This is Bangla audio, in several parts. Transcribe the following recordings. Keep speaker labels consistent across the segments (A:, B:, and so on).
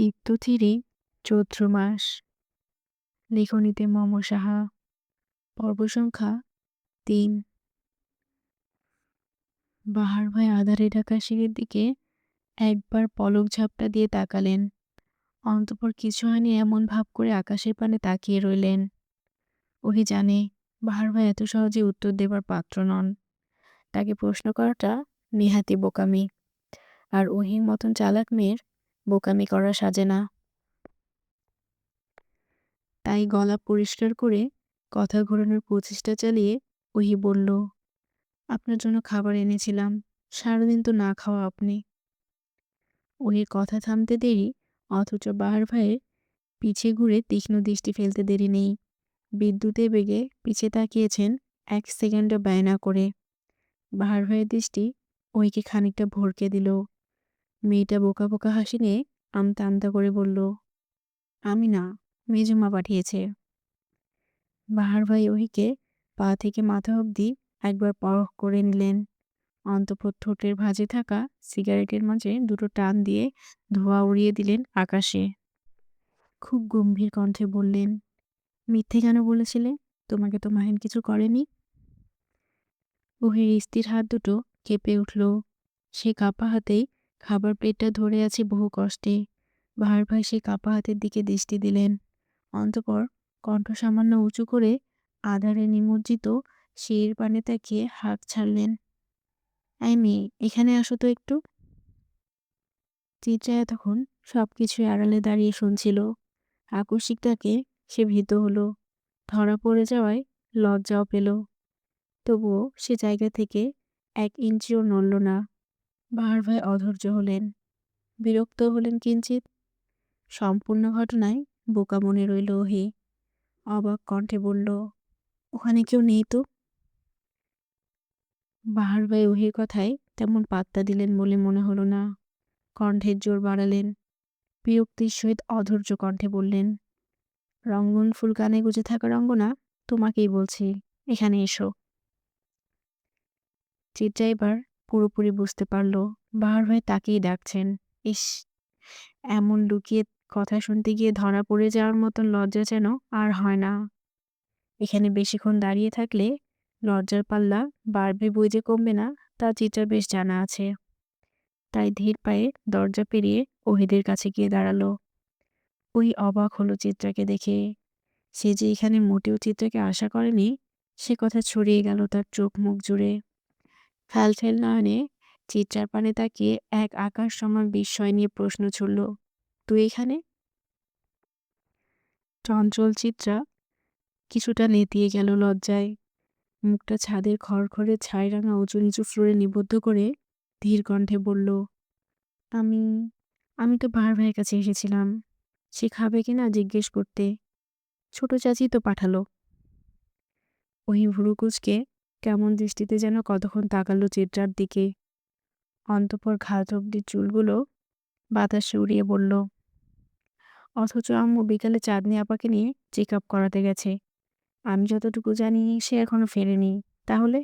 A: চিত্তচিরে চৈত্র মাস। লেখনীতে মম সাহা। পর্ব সংখ্যা তিন। বাহার ভাই আধারে ঢাকা সিঁড়ির দিকে একবার পলক ঝাপটা দিয়ে তাকালেন। অন্তপর কিছু হয়নি এমন ভাব করে আকাশের পানে তাকিয়ে রইলেন। ওহি জানে, বাহার ভাই এত সহজে উত্তর দেবার পাত্র নন। তাকে প্রশ্ন করাটা নেহাতি বোকামি। আর ওহির মতন চালাক মেয়ের বোকামি করা সাজে না। তাই গলা পরিষ্কার করে কথা ঘোরানোর প্রচেষ্টা চালিয়ে ওহি বলল, আপনার জন্য খাবার এনেছিলাম, সারাদিন তো না খাওয়া আপনি। ওহির কথা থামতে দেরি, অথচ বাহার ভাইয়ের পিছে ঘুরে তীক্ষ্ণ দৃষ্টি ফেলতে দেরি নেই। বিদ্যুতে বেগে পিছে তাকিয়েছেন এক সেকেন্ডও ব্যয় না করে। বাহার ভাইয়ের দৃষ্টি ওইকে খানিকটা ভরকে দিল। মেয়েটা বোকা বোকা হাসি নিয়ে আমতা আমতা করে বলল, আমি না, মেজুমা পাঠিয়েছে। বাহার ভাই ওহিকে পা থেকে মাথা অবধি একবার পরখ করে নিলেন। অন্তপর ঠোঁটের ভাজে থাকা সিগারেটের মাঝে দুটো টান দিয়ে ধোয়া উড়িয়ে দিলেন আকাশে। খুব গম্ভীর কণ্ঠে বললেন, মিথ্যে কেন বলেছিলে? তোমাকে তো মাহিন কিছু করেনি? ওহির স্ত্রীর হাত দুটো কেঁপে উঠল। সে কাপা হাতেই খাবার প্লেটটা ধরে আছে বহু কষ্টে। বাহার ভাই সে কাপা হাতের দিকে দৃষ্টি দিলেন। অন্তপর কণ্ঠ সামান্য উঁচু করে আধারে নিমজ্জিত সিঁড়ির পানে তাকিয়ে হাঁক ছাড়লেন আই মেয়ে, এখানে আসো তো একটু। চিত্রা তখন সব কিছুই আড়ালে দাঁড়িয়ে শুনছিল। আকস্মিকটাকে সে ভীত হলো, ধরা পড়ে যাওয়ায় লজ্জাও পেল। তবুও সে জায়গা থেকে এক ইঞ্চিও নড়ল না। বাহার ভাই অধৈর্য হলেন, বিরক্ত হলেন কিঞ্চিত সম্পূর্ণ ঘটনায় বোকা মনে রইল ওহি, অবাক কণ্ঠে বলল, ওখানে কেউ নেই তো? বাহার ভাই ওহির কথায় তেমন পাত্তা দিলেন বলে মনে হলো না। কণ্ঠের জোর বাড়ালেন, বিরক্তির সহিত অধৈর্য কণ্ঠে বললেন, রঙ্গন ফুল কানে গুজে থাকা রঙ্গনা, তোমাকেই বলছি, এখানে এসো। চিত্রা এবার পুরোপুরি বুঝতে পারল। বার হয়ে তাকেই ডাকছেন ইস, এমন লুকিয়ে কথা শুনতে গিয়ে ধরা পড়ে যাওয়ার মতন লজ্জা যেন আর হয় না। এখানে বেশিক্ষণ দাঁড়িয়ে থাকলে লজ্জার পাল্লা বাড়বে বই যে কমবে না, তা চিত্রার বেশ জানা আছে। তাই ধীর পায়ে দরজা পেরিয়ে ওহিদের কাছে গিয়ে দাঁড়াল। ওই অবাক হলো চিত্রাকে দেখে। সে যে এখানে মোটেও চিত্রাকে আশা করেনি, সে কথা ছড়িয়ে গেল তার চোখ মুখ জুড়ে। ফেল নয়নে চিত্রার পানে তাকিয়ে এক আকাশ সমান বিস্ময় নিয়ে প্রশ্ন ছুড়ল, তুই এখানে? চঞ্চল চিত্রা, কিছুটা নেতিয়ে গেল লজ্জায়। মুখটা ছাদের খড়খড়ে ছাই রাঙা উঁচু নিচু ফ্লোরে নিবদ্ধ করে ধীর কণ্ঠে বলল, আমি আমি তো ভার ভাইয়ের কাছে এসেছিলাম। সে খাবে কিনা জিজ্ঞেস করতে। ছোট চাচি তো পাঠালো। ওই ভুরুকুচকে কেমন দৃষ্টিতে যেন কতক্ষণ তাকালো চিত্রার দিকে। অন্তপর ঘাত অব্দি চুলগুলো বাতাসে উড়িয়ে বলল, অথচ আম্মু বিকালে চাঁদনি আপাকে নিয়ে চেক আপ করাতে গেছে। আমি যতটুকু জানি সে এখনও ফেরেনি। তাহলে?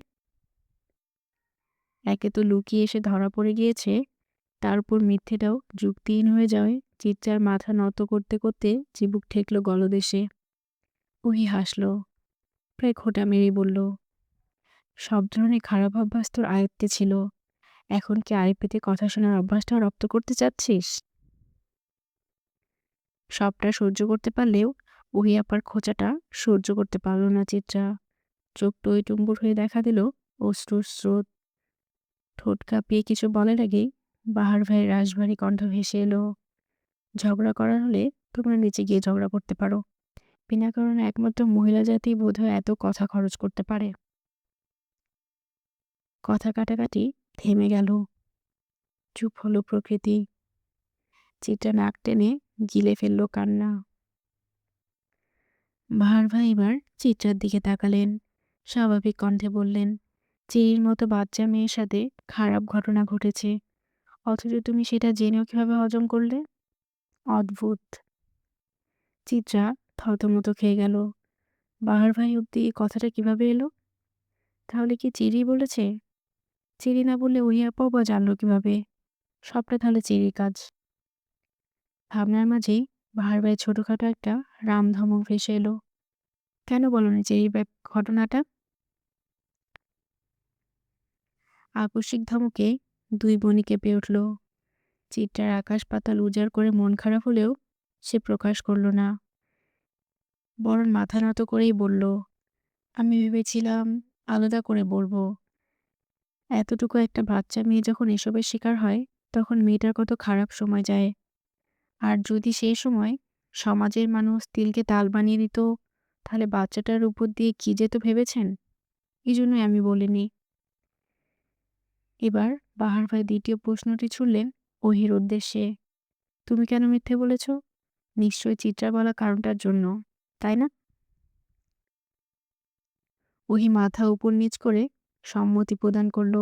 A: একে তো লুকিয়ে এসে ধরা পড়ে গিয়েছে। তার উপর মিথ্যেটাও যুক্তিহীন হয়ে যাওয়ায় চিত্রার মাথা নত করতে করতে চিবুক ঠেকল গলদেশে। উহি হাসল, প্রায় খোটা মেরেই বলল সব ধরনের খারাপ অভ্যাস তোর আয়ত্তে ছিল। এখন কি আয় পেতে কথা শোনার অভ্যাসটা রপ্ত করতে চাচ্ছিস? সবটা সহ্য করতে পারলেও ওই আপার খোঁচাটা সহ্য করতে পারল না চিত্রা। চোখ টই টুম্বুর হয়ে দেখা দিল অশ্রুর স্রোত। ঠোঁট কাঁপিয়ে কিছু বলার আগেই বাহার ভাইয়ের রাশভারী কণ্ঠ ভেসে এলো। ঝগড়া করার হলে তোমরা নিচে গিয়ে ঝগড়া করতে পারো। বিনা কারণে একমাত্র মহিলা জাতি বোধহয় এত কথা খরচ করতে পারে। কথা কাটাকাটি থেমে গেল। চুপ হলো প্রকৃতি। চিত্রা নাক টেনে গিলে ফেলল কান্না। ভার ভাই এবার চিত্রার দিকে তাকালেন, স্বাভাবিক কণ্ঠে বললেন চিরির মতো বাচ্চা মেয়ের সাথে খারাপ ঘটনা ঘটেছে। অথচ তুমি সেটা জেনেও কীভাবে হজম করলে? অদ্ভুত। চিত্রা থতমতো খেয়ে গেল। বাহার ভাই অব্দি কথাটা কীভাবে এলো? তাহলে কি চিরি বলেছে? চিরি না বললে আপাও বা জানলো কীভাবে? সবটা তাহলে চিরির কাজ। ভাবনার মাঝেই বাহার ভাই ছোটখাটো একটা রামধমক ভেসে এলো। কেন বলনি এই ঘটনাটা? আকস্মিক ধমকে দুই বনি কেঁপে উঠল। চিত্রার আকাশ পাতাল উজাড় করে মন খারাপ হলেও সে প্রকাশ করল না। বরং মাথা নত করেই বলল, আমি ভেবেছিলাম আলাদা করে বলব। এতটুকু একটা বাচ্চা মেয়ে যখন এসবের শিকার হয়, তখন মেয়েটার কত খারাপ সময় যায়। আর যদি সেই সময় সমাজের মানুষ তিলকে তাল বানিয়ে দিত, তাহলে বাচ্চাটার উপর দিয়ে কি যেত ভেবেছেন? এই জন্যই আমি বলিনি। এবার বাহার ভাই দ্বিতীয় প্রশ্নটি ছুড়লেন ওহির উদ্দেশ্যে। তুমি কেন মিথ্যে বলেছ? নিশ্চয়ই চিত্রা বলা কারণটার জন্য, তাই না? ওহি মাথা উপর নিচ করে সম্মতি প্রদান করল।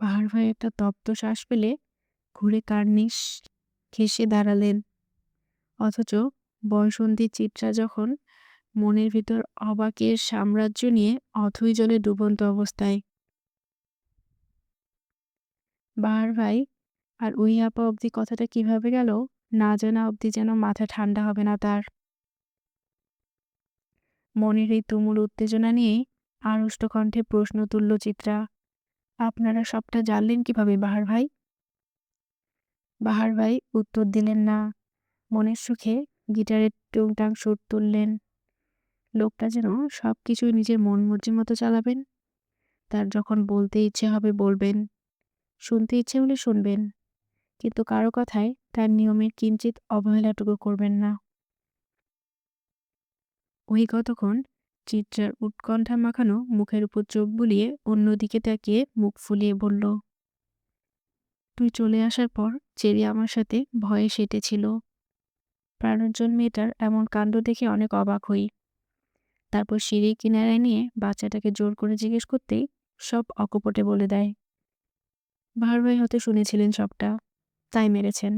A: পাহাড় ভাই একটা তপ্ত শ্বাস পেলে ঘুরে কার্নিশ ঘেসে দাঁড়ালেন। অথচ বয়সন্ধি চিত্রা যখন মনের ভিতর অবাকের সাম্রাজ্য নিয়ে অথই জলে ডুবন্ত অবস্থায়। বাহার ভাই, আর ওই আপা অবধি কথাটা কীভাবে গেল? না জানা অবধি যেন মাথা ঠান্ডা হবে না তার। মনের এই তুমুল উত্তেজনা নিয়ে আড়ষ্ট কণ্ঠে প্রশ্ন তুলল চিত্রা, আপনারা সবটা জানলেন কীভাবে, বাহার ভাই? বাহার ভাই উত্তর দিলেন, না, মনের সুখে গিটারের টুংটাং সুর তুললেন। লোকটা যেন সব কিছুই নিজের মন মর্জি মতো চালাবেন। তার যখন বলতে ইচ্ছে হবে বলবেন, শুনতে ইচ্ছে হলে শুনবেন। কিন্তু কারও কথায় তার নিয়মের কিঞ্চিত অবহেলাটুকু করবেন না। ওই কতক্ষণ চিত্রার উৎকণ্ঠা মাখানো মুখের উপর চোখ বুলিয়ে অন্যদিকে তাকিয়ে মুখ ফুলিয়ে বলল, তুই চলে আসার পর চেরি আমার সাথে ভয়ে সেটেছিল। প্রাণোজ্জ্বল মেয়েটার এমন কাণ্ড দেখে অনেক অবাক হই। তারপর সিঁড়ি কিনারায় নিয়ে বাচ্চাটাকে জোর করে জিজ্ঞেস করতেই সব অকপটে বলে দেয় ভার ভাই হতে শুনেছিলেন সবটা, তাই মেরেছেন।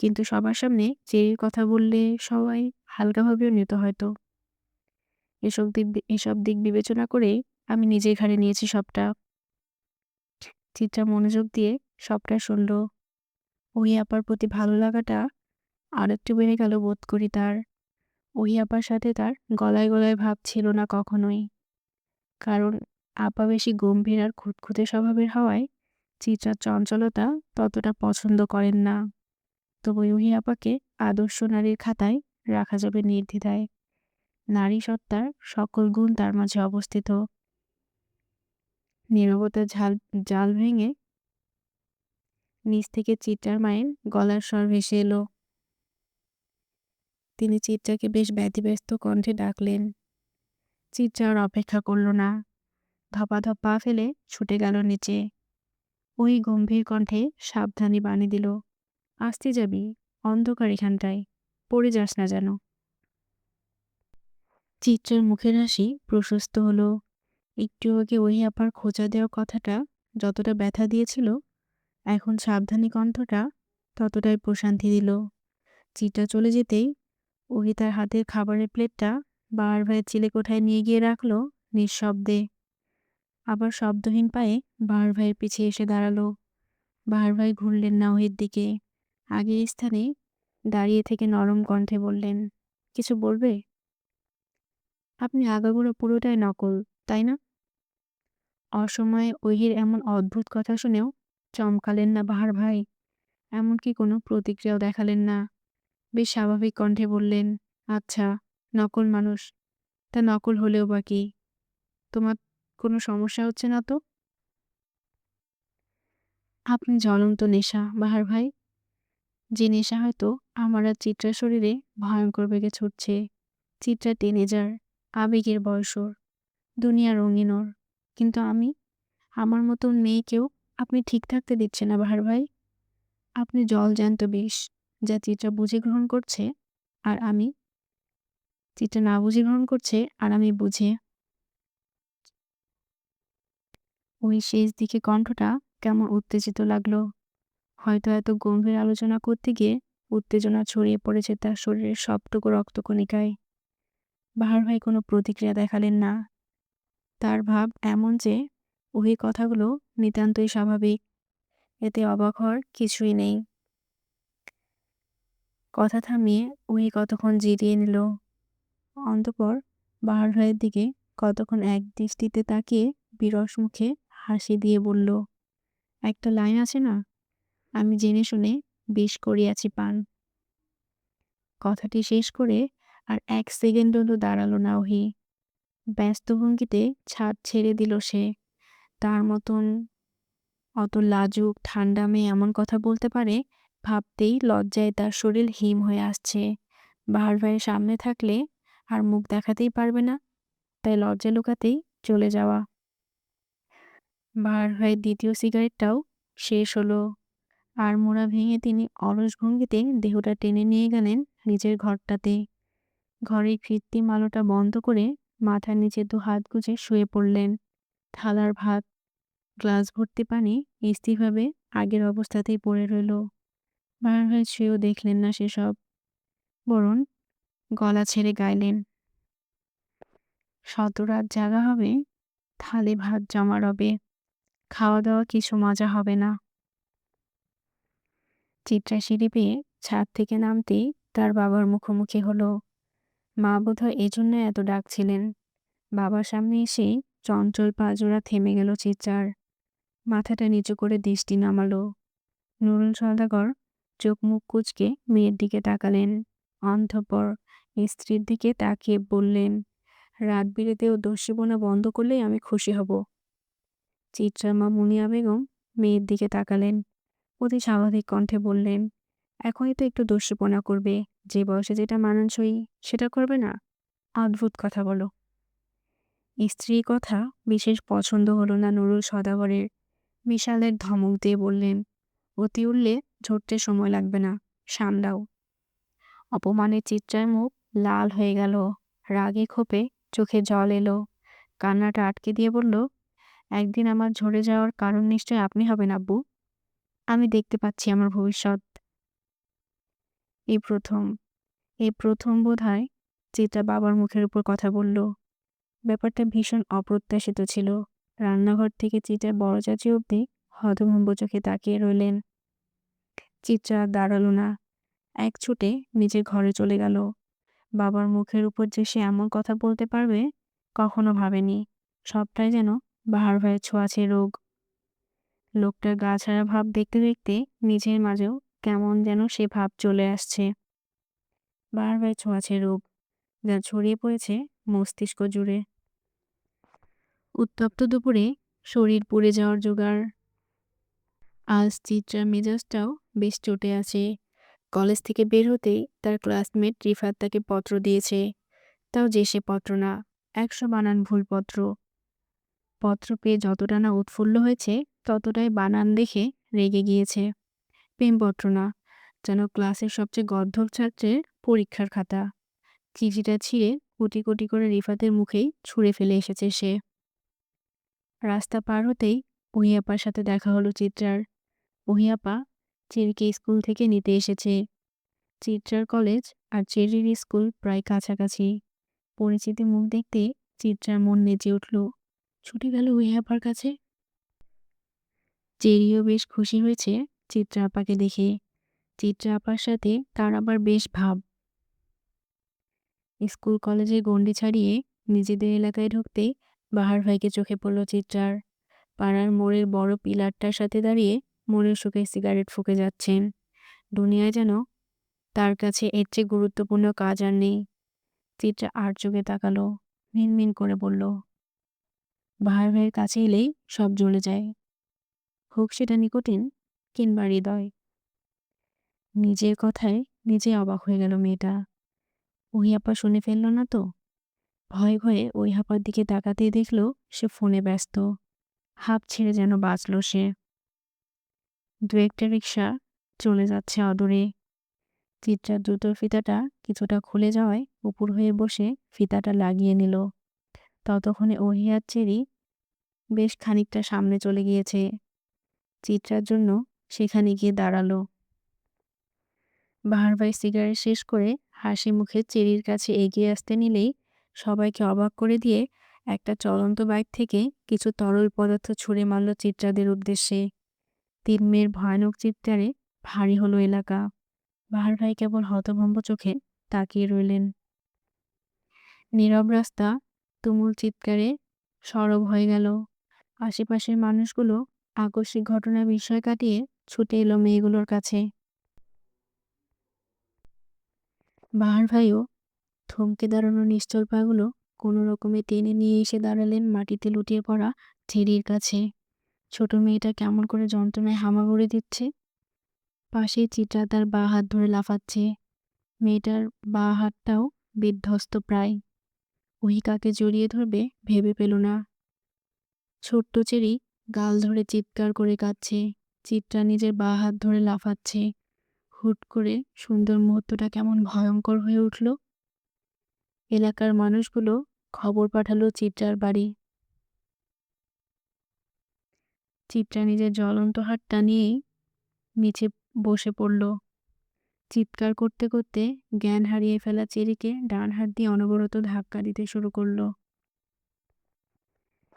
A: কিন্তু সবার সামনে চেরির কথা বললে সবাই হালকাভাবেও নিত হয়তো। এসব দিক এসব দিক বিবেচনা করে আমি নিজের ঘাড়ে নিয়েছি সবটা। চিত্রা মনোযোগ দিয়ে সবটা শুনল। ওই আপার প্রতি ভালো লাগাটা আর একটু বেড়ে গেল বোধ করি তার। ওই আপার সাথে তার গলায় গলায় ভাব ছিল না কখনোই। কারণ আপা বেশি গম্ভীর আর খুঁতখুঁতে স্বভাবের হওয়ায় চিত্রার চঞ্চলতা ততটা পছন্দ করেন না। তবে ওই আপাকে আদর্শ নারীর খাতায় রাখা যাবে নির্দ্বিধায়। নারী সত্তার সকল গুণ তার মাঝে অবস্থিত। নীরবতার ঝাল, জাল ভেঙে নিচ থেকে চিত্রার মায়ের গলার স্বর ভেসে এলো। তিনি চিত্রাকে বেশ ব্যতিব্যস্ত কণ্ঠে ডাকলেন। চিত্রা আর অপেক্ষা করল না। ধপা ধপা ফেলে ছুটে গেল নিচে। ওই গম্ভীর কণ্ঠে সাবধানী বাণী দিল, আসতে যাবি, অন্ধকার এখানটায়, পড়ে যাস না যেন। চিত্রের মুখের হাসি প্রশস্ত হলো। একটু আগে ওই আপার খোঁচা দেওয়া কথাটা যতটা ব্যথা দিয়েছিল, এখন সাবধানী কণ্ঠটা ততটাই প্রশান্তি দিল। চিত্রা চলে যেতেই ওহি তার হাতের খাবারের প্লেটটা বার ভাইয়ের চিলে কোঠায় নিয়ে গিয়ে রাখল নিঃশব্দে। আবার শব্দহীন পায়ে বার ভাইয়ের পিছিয়ে এসে দাঁড়াল। বার ভাই ঘুরলেন না ওহির দিকে। আগের স্থানে দাঁড়িয়ে থেকে নরম কণ্ঠে বললেন, কিছু বলবে? আপনি আগাগোড়া পুরোটাই নকল, তাই না? অসময়ে ওহির এমন অদ্ভুত কথা শুনেও চমকালেন না বাহার ভাই। এমনকি কোনো প্রতিক্রিয়াও দেখালেন না। বেশ স্বাভাবিক কণ্ঠে বললেন আচ্ছা নকল মানুষ, তা নকল হলেও বা কি? তোমার কোনো সমস্যা হচ্ছে না তো? আপনি জ্বলন্ত নেশা, বাহার ভাই। যে নেশা হয়তো আমার আর চিত্রার শরীরে ভয়ঙ্কর বেগে ছুটছে। চিত্রা টিনেজার আবেগের বয়সর, দুনিয়া রঙিনর কিন্তু আমি, আমার মতন মেয়েকেও আপনি ঠিক থাকতে দিচ্ছেন না, বাহার ভাই। আপনি জল জ্যান্ত বেশ, যা চিত্রা বুঝে গ্রহণ করছে আর আমি, চিত্রা না বুঝে গ্রহণ করছে আর আমি বুঝে। ওই শেষ দিকে কণ্ঠটা কেমন উত্তেজিত লাগল। হয়তো এত গম্ভীর আলোচনা করতে গিয়ে উত্তেজনা ছড়িয়ে পড়েছে তার শরীরের সবটুকু রক্তকণিকায়। বাহার ভাই কোনো প্রতিক্রিয়া দেখালেন না। তার ভাব এমন যে, ওই কথাগুলো নিতান্তই স্বাভাবিক। এতে অবাক হওয়ার কিছুই নেই। কথা থামিয়ে ওই কতক্ষণ জিরিয়ে নিল। অন্তপর বাহার ভাইয়ের দিকে কতক্ষণ এক দৃষ্টিতে তাকিয়ে বিরস মুখে হাসি দিয়ে বলল, একটা লাইন আছে না? আমি জেনে শুনে বেশ করিয়াছি পান। কথাটি শেষ করে আর এক সেকেন্ডও তো দাঁড়াল না ওহি। ব্যস্ত ভঙ্গিতে ছাদ ছেড়ে দিল সে। তার মতন অত লাজুক, ঠান্ডা মেয়ে এমন কথা বলতে পারে, ভাবতেই লজ্জায় তার শরীর হিম হয়ে আসছে। বাহার ভাইয়ের সামনে থাকলে আর মুখ দেখাতেই পারবে না, তাই লজ্জা লুকাতেই চলে যাওয়া। বাহার ভাইয়ের দ্বিতীয় সিগারেটটাও শেষ হলো। আর মোড়া ভেঙে তিনি অলস ভঙ্গিতে দেহটা টেনে নিয়ে গেলেন নিজের ঘরটাতে। ঘরের কৃত্রিম আলোটা বন্ধ করে মাথার নিচে দু হাত গুজে শুয়ে পড়লেন। থালার ভাত, গ্লাস ভর্তি পানি স্থিরভাবে আগের অবস্থাতেই পড়ে রইল। বার হয়ে ছুঁয়েও দেখলেন না সেসব। বরং গলা ছেড়ে গাইলেন, শত রাত জাগা হবে, থালে ভাত জমা রবে খাওয়া দাওয়া কিছু মজা হবে না। চিত্রা সিঁড়ি পেয়ে ছাদ থেকে নামতেই তার বাবার মুখোমুখি হলো। মা বোধহয় এজন্য এত ডাকছিলেন। বাবার সামনে এসেই চঞ্চল পাজোড়া থেমে গেল চিত্রার মাথাটা নিচু করে দৃষ্টি নামালো। নুরুল সদাগর চোখ মুখ কুচকে মেয়ের দিকে তাকালেন। অন্ধপর স্ত্রীর দিকে তাকিয়ে বললেন, রাত বিরেতেও দস্যিবোনা বন্ধ করলেই আমি খুশি হব। চিত্রার মা মুনিয়া বেগম মেয়ের দিকে তাকালেন। অতি স্বাভাবিক কণ্ঠে বললেন, এখনই তো একটু দস্যুপনা করবে। যে বয়সে যেটা মানানসই সেটা করবে না? অদ্ভুত কথা বলো। স্ত্রীর কথা বিশেষ পছন্দ হলো না নুরুল সদাগরের। বিশালের ধমক দিয়ে বললেন, অতি উঠলে ঝরতে সময় লাগবে না, সামলাও। অপমানের চিত্রায় মুখ লাল হয়ে গেল, রাগে ক্ষোভে চোখে জল এলো। কান্নাটা আটকে দিয়ে বলল, একদিন আমার ঝরে যাওয়ার কারণ নিশ্চয় আপনি হবেন, আব্বু। আমি দেখতে পাচ্ছি আমার ভবিষ্যৎ। এই প্রথম এই প্রথম বোধ হয় চিত্রা বাবার মুখের উপর কথা বলল। ব্যাপারটা ভীষণ অপ্রত্যাশিত ছিল। রান্নাঘর থেকে চিত্রার বড় চাচি অব্দি হতভম্ব চোখে তাকিয়ে রইলেন। চিত্রা দাঁড়াল না। এক ছুটে নিজের ঘরে চলে গেল। বাবার মুখের উপর যে সে এমন কথা বলতে পারবে, কখনো ভাবেনি। সবটাই যেন বাহার ভাইয়ের ছোঁয়াছে রোগ। লোকটার গা ছাড়া ভাব দেখতে দেখতে নিজের মাঝেও কেমন যেন সে ভাব চলে আসছে। বারবার ছোঁয়াছে রোগ যা ছড়িয়ে পড়েছে মস্তিষ্ক জুড়ে। উত্তপ্ত দুপুরে শরীর পুড়ে যাওয়ার জোগাড়। আজ চিত্রা মেজাজটাও বেশ চটে আছে। কলেজ থেকে বের হতেই তার ক্লাসমেট রিফাত তাকে পত্র দিয়েছে। তাও যে সে পত্র না, একশো বানান ভুল পত্র। পত্র পেয়ে যতটা না উৎফুল্ল হয়েছে, ততটাই বানান দেখে রেগে গিয়েছে। প্রেমপত্র না যেন ক্লাসের সবচেয়ে গর্ধব ছাত্রের পরীক্ষার খাতা। চিঠিটা ছিঁড়ে কোটি কোটি করে রিফাতের মুখেই ছুঁড়ে ফেলে এসেছে সে। রাস্তা পার হতেই ওহিয়াপার সাথে দেখা হলো চিত্রার। ওহিয়াপা চেরিকে স্কুল থেকে নিতে এসেছে। চিত্রার কলেজ আর চেরির স্কুল প্রায় কাছাকাছি। পরিচিতি মুখ দেখতে চিত্রার মন নেচে উঠল। ছুটে গেল ওহিয়াপার কাছে। চেরিও বেশ খুশি হয়েছে চিত্রা আপাকে দেখে, চিত্রা আপার সাথে তার আবার বেশ ভাব। স্কুল কলেজে গণ্ডি ছাড়িয়ে নিজেদের এলাকায় ঢুকতে বাহার ভাইকে চোখে পড়ল চিত্রার। পাড়ার মোড়ের বড় পিলারটার সাথে দাঁড়িয়ে মোড়ের সুখে সিগারেট ফুকে যাচ্ছেন। দুনিয়ায় যেন তার কাছে এর চেয়ে গুরুত্বপূর্ণ কাজ আর নেই। চিত্রা আর চোখে তাকালো মিনমিন করে বলল, বাহার ভাইয়ের কাছে এলেই সব জ্বলে যায়। হোক সেটা নিকোটিন কিংবা হৃদয়। নিজের কথায় নিজে অবাক হয়ে গেল মেয়েটা। ওই আপা শুনে ফেলল না তো? ভয়ে ভয়ে ওই হাপার দিকে তাকাতেই দেখল সে ফোনে ব্যস্ত। হাফ ছেড়ে যেন বাঁচল সে। দু একটা রিক্সা চলে যাচ্ছে অদূরে। চিত্রার দ্রুতর ফিতাটা কিছুটা খুলে যাওয়ায় উপর হয়ে বসে ফিতাটা লাগিয়ে নিল। ততক্ষণে ওহিয়ার চেরি বেশ খানিকটা সামনে চলে গিয়েছে। চিত্রার জন্য সেখানে গিয়ে দাঁড়াল। বাহার ভাই সিগারেট শেষ করে হাসি মুখে চেরির কাছে এগিয়ে আসতে নিলেই সবাইকে অবাক করে দিয়ে একটা চলন্ত বাইক থেকে কিছু তরল পদার্থ ছুঁড়ে মারল চিত্রাদের উদ্দেশ্যে। তিন মেয়ের ভয়ানক চিৎকারে ভারী হলো এলাকা। বাহার ভাই কেবল হতভম্ব চোখে তাকিয়ে রইলেন। নীরব রাস্তা, তুমুল চিৎকারে সরব হয়ে গেল। আশেপাশের মানুষগুলো আকস্মিক ঘটনার বিষয় কাটিয়ে ছুটে এলো মেয়েগুলোর কাছে। বাহার ভাইও থমকে দাঁড়ানো নিশ্চল পাগুলো কোনো রকমে টেনে নিয়ে এসে দাঁড়ালেন মাটিতে লুটিয়ে পড়া ছেড়ির কাছে। ছোট মেয়েটা কেমন করে যন্ত্রণায় হামাগুড়ি দিচ্ছে। পাশে চিত্রা তার বা হাত ধরে লাফাচ্ছে। মেয়েটার বা হাতটাও বিধ্বস্ত প্রায়। ওই কাকে জড়িয়ে ধরবে ভেবে পেল না। ছোট্ট চেরি গাল ধরে চিৎকার করে কাঁদছে। চিত্রা নিজের বা হাত ধরে লাফাচ্ছে। হুট করে সুন্দর মুহূর্তটা কেমন ভয়ঙ্কর হয়ে উঠল। এলাকার মানুষগুলো খবর পাঠালো চিত্রার বাড়ি। চিত্রা নিজের জ্বলন্ত হাতটা নিয়েই নিচে বসে পড়ল। চিৎকার করতে করতে জ্ঞান হারিয়ে ফেলা চেরিকে ডান হাত দিয়ে অনবরত ধাক্কা দিতে শুরু করল।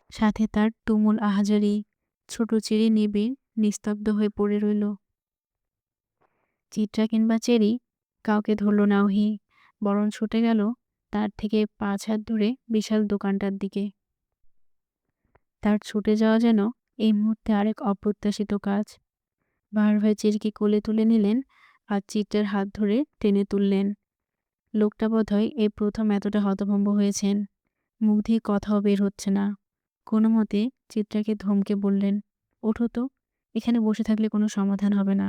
A: সাথে তার তুমুল আহাজারি, ছোট চেরি নিবিড় নিস্তব্ধ হয়ে পড়ে রইল। চিত্রা কিংবা চেরি কাউকে ধরল না ওহি, বরং ছুটে গেল তার থেকে পাঁচ হাত দূরে বিশাল দোকানটার দিকে। তার ছুটে যাওয়া যেন এই মুহূর্তে আরেক অপ্রত্যাশিত কাজ। বার ভাই চিরকে কোলে তুলে নিলেন আর চিত্রের হাত ধরে টেনে তুললেন। লোকটা বোধহয় এই প্রথম এতটা হতভম্ব হয়েছেন। মুখ দিয়ে কথাও বের হচ্ছে না। কোনো মতে চিত্রাকে ধমকে বললেন, ওঠো তো। এখানে বসে থাকলে কোনো সমাধান হবে না।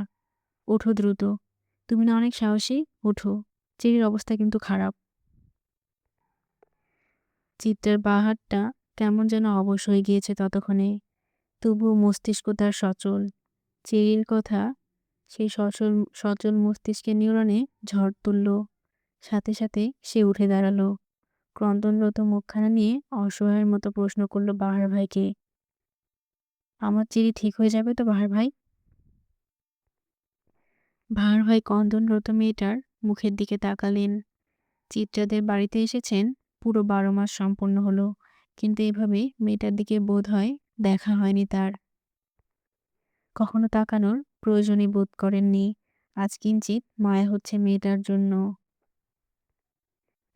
A: ওঠো দ্রুত। তুমি না অনেক সাহসী? ওঠো। চেরির অবস্থা কিন্তু খারাপ। চিত্রের বাহারটা কেমন যেন অবশ হয়ে গিয়েছে ততক্ষণে। তবুও মস্তিষ্ক তার সচল। চেরির কথা সেই সচল সচল মস্তিষ্কের নিউরনে ঝড় তুলল। সাথে সাথে সে উঠে দাঁড়াল। ক্রন্দনরত মুখখানা নিয়ে অসহায়ের মতো প্রশ্ন করল বাহার ভাইকে। আমার চিরি ঠিক হয়ে যাবে তো বাহার ভাই? বাহার ভাই ক্রন্দনরত মেয়েটার মুখের দিকে তাকালেন। চিত্রাদের বাড়িতে এসেছেন পুরো বারো মাস সম্পূর্ণ হলো, কিন্তু এভাবে মেয়েটার দিকে বোধ হয় দেখা হয়নি তার। কখনো তাকানোর প্রয়োজনই বোধ করেননি। আজ কিঞ্চিত মায়া হচ্ছে মেয়েটার জন্য।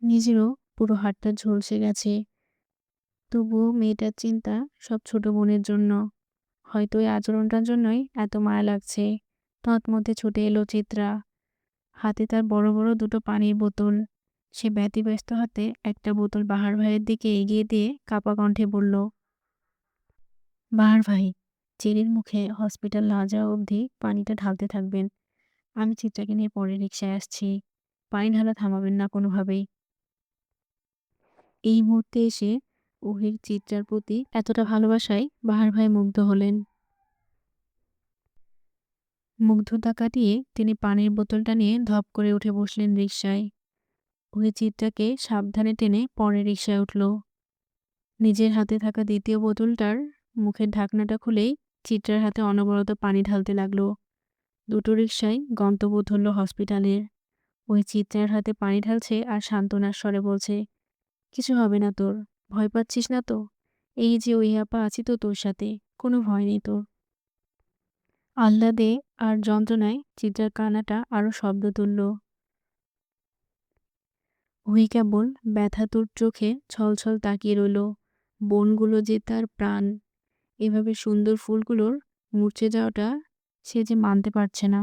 A: নিজেরও পুরো হাতটা ঝলসে গেছে। তবুও মেয়েটার চিন্তা সব ছোট বোনের জন্য। হয়তো এই আচরণটার জন্যই এত মায়া লাগছে। তৎমধ্যে ছুটে এলো চিত্রা। হাতে তার বড় বড় দুটো পানির বোতল। সে ব্যতিব্যস্ত হাতে একটা বোতল বাহার ভাইয়ের দিকে এগিয়ে দিয়ে কাপা কণ্ঠে বলল, বাহার ভাই চেরির মুখে হসপিটাল না যাওয়া অবধি পানিটা ঢালতে থাকবেন। আমি চিত্রাকে নিয়ে পরে রিক্সায় আসছি। পানি ঢালা থামাবেন না কোনোভাবেই। এই মুহূর্তে এসে ওহির চিত্রার প্রতি এতটা ভালোবাসায় বাহার ভাই মুগ্ধ হলেন। মুগ্ধতা কাটিয়ে তিনি পানির বোতলটা নিয়ে ধপ করে উঠে বসলেন রিক্সায় ওই চিত্রাকে সাবধানে টেনে পরে রিক্সায় উঠল। নিজের হাতে থাকা দ্বিতীয় বোতলটার মুখের ঢাকনাটা খুলেই চিত্রার হাতে অনবরত পানি ঢালতে লাগল। দুটো রিক্সায় গন্তব্য ধরল হসপিটালের। ওই চিত্রার হাতে পানি ঢালছে আর সান্ত্বনার স্বরে বলছে, কিছু হবে না তোর। ভয় পাচ্ছিস না তো? এই যে ওই আপা আছি তো তোর সাথে, কোনো ভয় নেই তোর। আহ্লাদে আর যন্ত্রণায় চিত্রার কানাটা আরও শব্দ তুলল। ওই কেবল ব্যথাতুর চোখে ছলছল তাকিয়ে রইল। বনগুলো যে তার প্রাণ। এভাবে সুন্দর ফুলগুলোর মূর্ছে যাওয়াটা সে যে মানতে পারছে না।